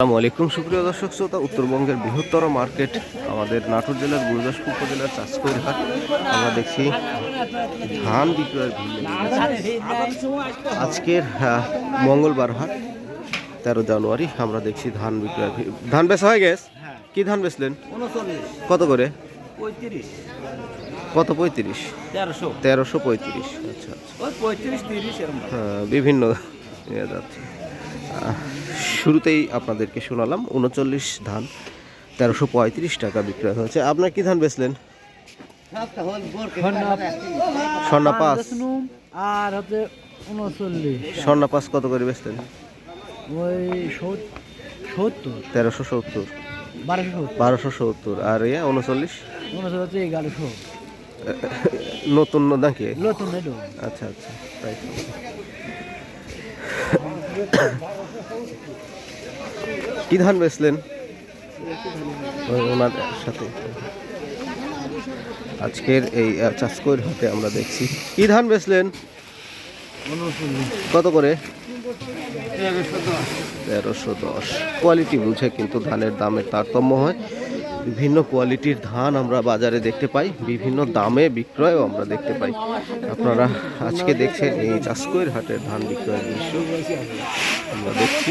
আসসালামু আলাইকুম। সুপ্রিয় দর্শক শ্রোতা উত্তরবঙ্গের বৃহত্তর মার্কেট আমাদের নাটোর জেলার গুরুদাসপুর উপজেলার চাষকৈর হাট। আমরা দেখছি ধান বিক্রয়ের আজকের মঙ্গলবার হাট তেরো জানুয়ারি আমরা দেখছি ধান বিক্রয়ের ধান বেচা হয়ে গেছে কি ধান বেচলেন? কত করে? কত পঁয়ত্রিশ? তেরোশো। তেরোশো পঁয়ত্রিশ। আচ্ছা আচ্ছা। হ্যাঁ, বিভিন্ন যাচ্ছে শুরুতেই আপনাদেরকে শোনালাম উনচল্লিশ ধান তেরোশো পঁয়ত্রিশ টাকা বিক্রয় হয়েছে। আপনার কি ধান বেচলেন? স্বর্ণা পাঁচ। আর হচ্ছে উনচল্লিশ। স্বর্ণা পাঁচ কত করে বেচলেন? ওই সত্তর। তেরোশো সত্তর। বারোশো সত্তর। আর ইয়ে উনচল্লিশ? উনচল্লিশ এগারোশো। নতুন নাকি নতুন আচ্ছা আচ্ছা তাই। কি ধান বেচলেন? সাথে। আজকের এই চাষকর হাতে আমরা দেখছি। কি ধান বেচলেন? কত করে? তেরোশো দশ। কোয়ালিটি বুঝে কিন্তু ধানের দামের তারতম্য হয়। বিভিন্ন কোয়ালিটির ধান আমরা বাজারে দেখতে পাই বিভিন্ন দামে বিক্রয়ও আমরা দেখতে পাই। আপনারা আজকে দেখছেন এই চাষকৈর হাটের ধান বিক্রয়ের দৃশ্য। আমরা দেখছি।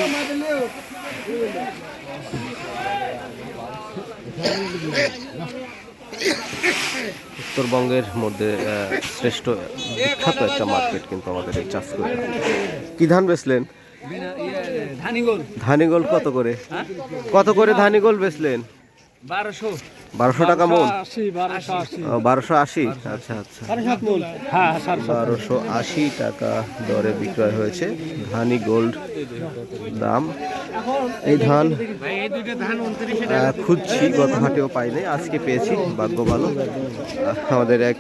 উত্তরবঙ্গের মধ্যে শ্রেষ্ঠ বিখ্যাত একটা মার্কেট কিন্তু আমাদের এই চাষ করে কি ধান বেচলেন? ধানিগোল ধানিগোল কত করে? কত করে ধানিগোল বেচলেন? বারোশো। টাকা মন? বারোশো আশি। আচ্ছা আচ্ছা। হ্যাঁ সাত বারোশো আশি টাকা দরে বিক্রয় হয়েছে। ধানি গোল্ড দাম। এই ধান এই দুইটা ধান উনত্রিশ আহ, খুঁজছি গত হাটেও পাইনি। আজকে পেয়েছি ভাগ্য ভালো। আমাদের এক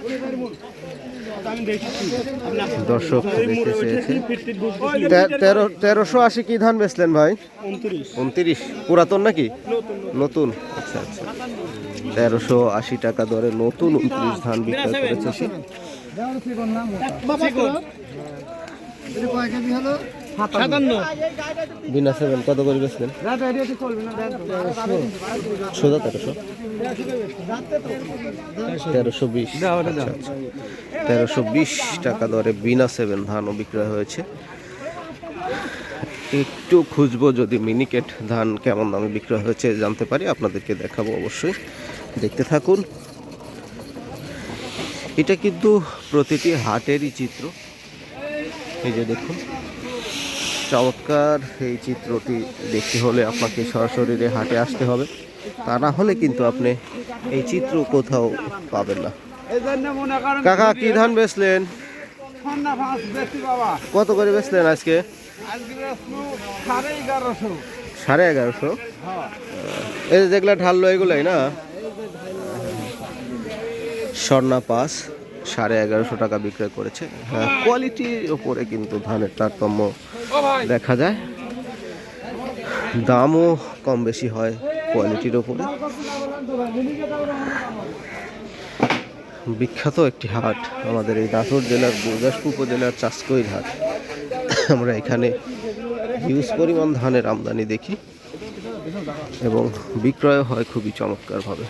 দর্শক দেখতে চেয়েছে। তেরো তেরোশো আশি কি ধান বেচলেন ভাই? উনত্রিশ। পুরাতন নাকি? নতুন। আচ্ছা আচ্ছা। তেরোশো আশি টাকা দরে নতুন উনত্রিশ ধান বিক্রয় করেছে সাতান্ন। বিনা সেভেন কত করে বেচলেন? সোজা তেরোশো। তেরোশো বিশ। আচ্ছা, আচ্ছা। তেরোশো বিশ টাকা দরে বিনা সেভেন ধানও বিক্রয় হয়েছে। একটু খুঁজবো যদি মিনিকেট ধান কেমন দামে বিক্রয় হয়েছে জানতে পারি। আপনাদেরকে দেখাবো অবশ্যই। দেখতে থাকুন। এটা কিন্তু প্রতিটি হাটেরই চিত্র। এই যে দেখুন। চমৎকার এই চিত্রটি দেখতে হলে আপনাকে সরাসরি হাটে আসতে হবে। তা না হলে কিন্তু আপনি এই চিত্র কোথাও পাবেন না। কাকা, কি ধান বেচলেন? কত করে বেচলেন আজকে? সাড়ে এগারোশো। এই যেগুলো ঢাললো এগুলোই না? স্বর্ণা পাস। সাড়ে এগারোশো টাকা বিক্রয় করেছে। হ্যাঁ কোয়ালিটির ওপরে কিন্তু ধানের তারতম্য দেখা যায়। দামও কম বেশি হয় কোয়ালিটির ওপরে বিখ্যাত একটি হাট আমাদের এই নাটোর জেলার গুরদাসপুর উপজেলার চাষকৈর হাট। আমরা এখানে হিউজ পরিমাণ ধানের আমদানি দেখি এবং বিক্রয় হয় খুবই চমৎকারভাবে।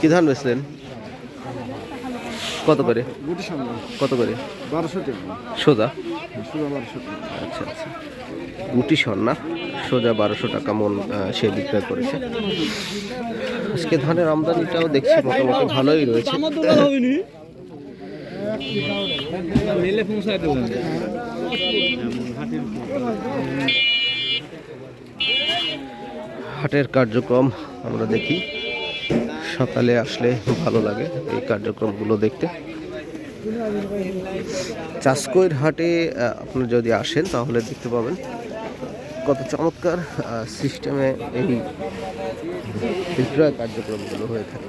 কি ধান বেচলেন? কত করে? কত করে? সোজা? আচ্ছা আচ্ছা। গুটি স্বর্ণা সোজা বারোশো টাকা মন সে বিক্রয় করেছে। আজকে ধানের আমদানিটাও দেখছি মোটামুটি ভালোই রয়েছে। নিলে পৌঁছায় হাটের কার্যক্রম আমরা দেখি। সকালে আসলে ভালো লাগে এই কার্যক্রমগুলো দেখতে। চাষকৈর হাটে আপনি যদি আসেন তাহলে দেখতে পাবেন কত চমৎকার সিস্টেমে এই বিক্রয় কার্যক্রমগুলো হয়ে থাকে।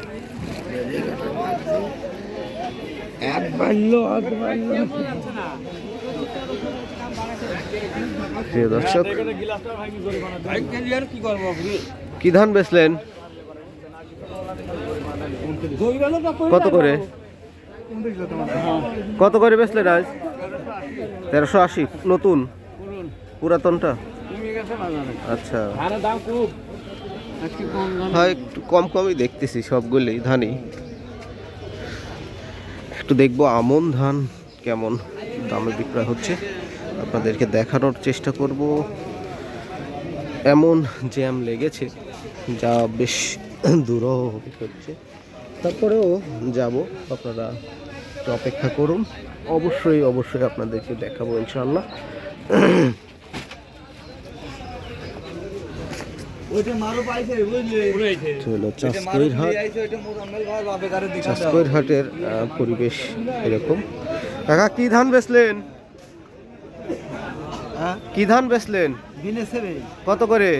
এক বাড়লো এক বাড়লো। প্রিয় দর্শক, কি ধান বেচলেন? কত করে? কত করে বেচলেন আজ? তেরোশো আশি, নতুন? পুরাতনটা? আচ্ছা। হয়, একটু কম কমই দেখতেছি সবগুলোই ধানই। একটু দেখব আমন ধান কেমন দামে বিক্রয় হচ্ছে। আপনাদেরকে দেখানোর চেষ্টা করব। এমন জ্যাম লেগেছে যা বেশ দূরও হচ্ছে। তারপরেও যাব আপনারা একটু অপেক্ষা করুন। অবশ্যই অবশ্যই আপনাদেরকে দেখাবো ইনশাল্লাহ চাষকৈর হাটের পরিবেশ এরকম। কাকা কি ধান বেচলেন? হ্যাঁ কি ধান বেচলেন? কত করে?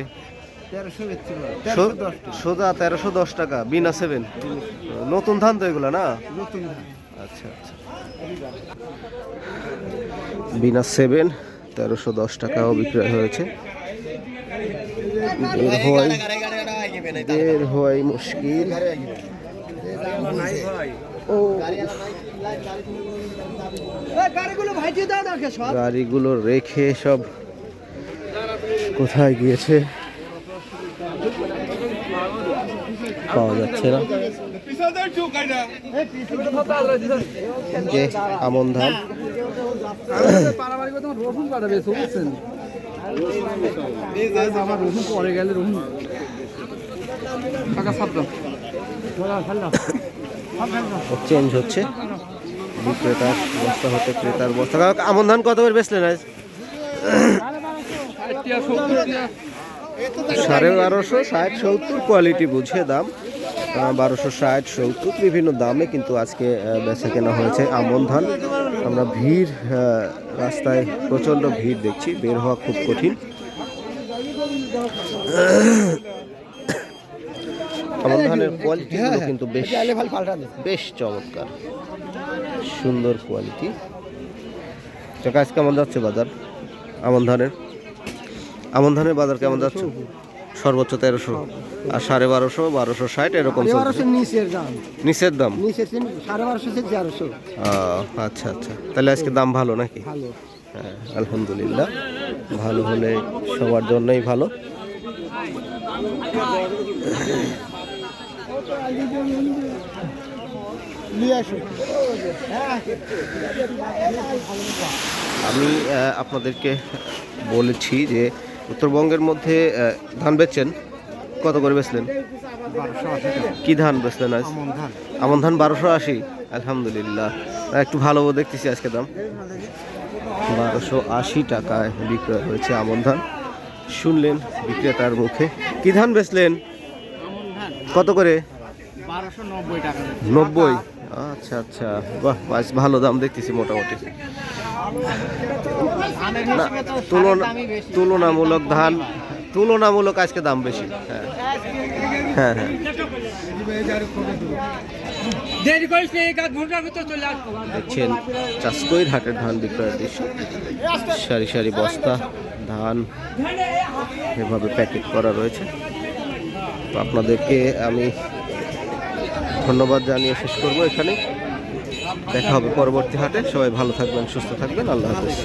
সোজা তেরোশো দশ টাকা বিনা সেভেন। নতুন ধান তো এগুলো না? আচ্ছা আচ্ছা। বিনা সেভেন তেরোশো দশ টাকাও বিক্রয় হয়েছে। বের বের হওয়াই মুশকিল। ও গাড়িগুলো সব। গাড়িগুলো রেখে সব কোথায় গিয়েছে? পাওয়া যাচ্ছে না। আমন ধান। চেঞ্জ হচ্ছে। বিক্রেতার বস্তা হতে ক্রেতার বস্তা আমন ধান কত করে বেচলেন আজ? সাড়ে বারোশো ষাট সত্তর কোয়ালিটি বুঝে দাম। বারোশো ষাট সত্তর, বিভিন্ন দামে কিন্তু আজকে বেচা কেনা হয়েছে আমন ধান। আমরা ভিড় রাস্তায় প্রচণ্ড ভিড় দেখছি, বের হওয়া খুব কঠিন। আমন ধানের কোয়ালিটিগুলো কিন্তু বেশ বেশ চমৎকার। সুন্দর কোয়ালিটি চাকা আজ কেমন যাচ্ছে বাজার? আমন ধানের? আমন ধানের বাজার কেমন যাচ্ছে? সর্বোচ্চ তেরোশো। আর সাড়ে বারোশো বারোশো ষাট এরকম। নিচের দাম। নিচের দাম? সাড়ে বারোশো থেকে তেরোশো। আচ্ছা আচ্ছা। তাহলে আজকে দাম ভালো নাকি? হ্যাঁ আলহামদুলিল্লাহ। ভালো হলে সবার জন্যই ভালো। নিয়ে আসো। আমি আপনাদেরকে বলেছি যে উত্তরবঙ্গের মধ্যে ধান বেচছেন? কত করে বেচলেন? কি ধান বেচলেন আজ? আমন ধান বারোশো আশি। আলহামদুলিল্লাহ। একটু ভালো দেখতেছি আজকে দাম। বারোশো আশি টাকায় বিক্রয় হয়েছে আমন ধান। শুনলেন বিক্রেতার মুখে। কি ধান বেচলেন? কত করে? নব্বই। আচ্ছা আচ্ছা। বাহ বেশ ভালো দাম দেখতেছি মোটামুটি। না তুলনা তুলনামূলক ধান তুলনামূলক আজকে দাম বেশি। হ্যাঁ। হ্যাঁ হ্যাঁ। দেখছেন চাষকইর হাটের ধান বিক্রয়ের দৃশ্য। সারি সারি বস্তা ধান এভাবে প্যাকেট করা রয়েছে। তো আপনাদেরকে আমি ধন্যবাদ জানিয়ে শেষ করব এখানে দেখা হবে পরবর্তী হাটে। সবাই ভালো থাকবেন, সুস্থ থাকবেন। আল্লাহ হাফেজ।